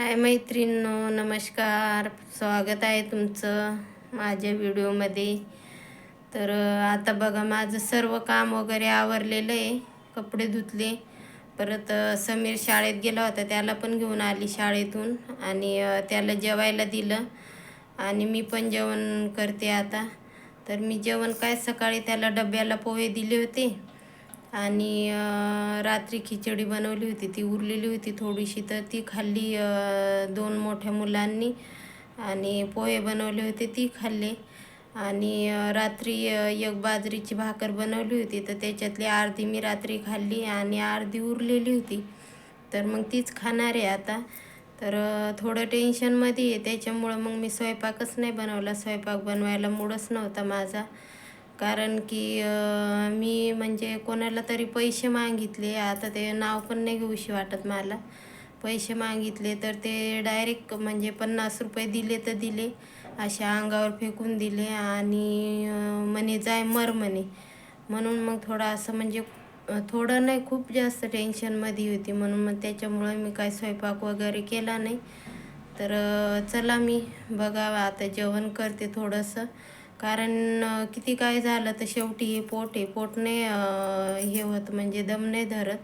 हाय मैत्रिणींनो नमस्कार. स्वागत आहे तुमचं माझ्या व्हिडिओमध्ये. तर आता बघा माझं सर्व काम वगैरे आवरलेलं आहे कपडे धुतले. परत समीर शाळेत गेला होता त्याला पण घेऊन आली शाळेतून आणि त्याला जेवायला दिलं आणि मी पण जेवण करते आता. तर मी जेवण काय सकाळी त्याला डब्याला पोहे दिले होते. आणि रात्री खिचडी बनवली होती ती उरलेली होती थोडीशी. तर ती खाल्ली दोन मोठ्या मुलांनी आणि पोहे बनवले होते ती खाल्ले. आणि रात्री एक बाजरीची भाकर बनवली होती तर त्याच्यातली अर्धी मी रात्री खाल्ली आणि अर्धी उरलेली होती. तर मग तीच खाणार आहे आता. तर थोडं टेन्शनमध्ये आहे. त्याच्यामुळं मग मी स्वयंपाकच नाही बनवला. स्वयंपाक बनवायला मूडच नव्हता माझा. कारण की मी म्हणजे कोणाला तरी पैसे मागितले आता ते नाव पण नाही घेऊशी वाटत मला. पैसे मागितले तर ते डायरेक्ट म्हणजे पन्नास रुपये दिले तर दिले अशा अंगावर फेकून दिले आणि म्हणे जाय मर म्हणे. म्हणून मग थोडं असं म्हणजे थोडं नाही खूप जास्त टेन्शनमध्ये होती. म्हणून मग त्याच्यामुळं मी काय स्वयंपाक वगैरे केला नाही. तर चला मी बघा आता जेवण करते थोडंसं. कारण किती काय झालं तर शेवटी हे पोट आहे. पोट नाही हे होत म्हणजे दम नाही धरत.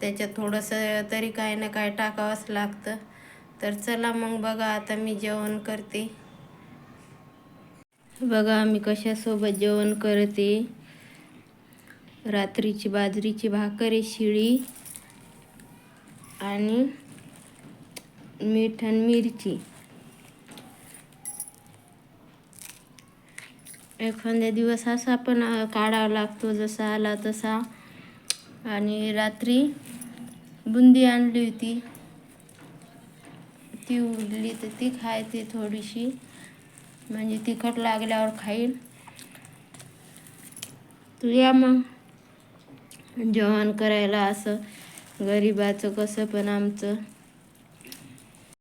त्याच्यात थोडंसं तरी काय ना काय टाकावंच लागतं. तर चला मग बघा आता मी जेवण करते. बघा मी कशासोबत जेवण करते. रात्रीची बाजरीची भाकर आहे शिळी आणि मीठ आणि मिरची. एखाद्या दिवस असा पण काढावा लागतो जसा आला तसा. आणि रात्री बुंदी आणली होती. ती उरली तर ती खायते थोडीशी. म्हणजे तिखट लागल्यावर खाईल. तू या मग. जेवण करायला असं गरिबाचं कसं पण आमचं.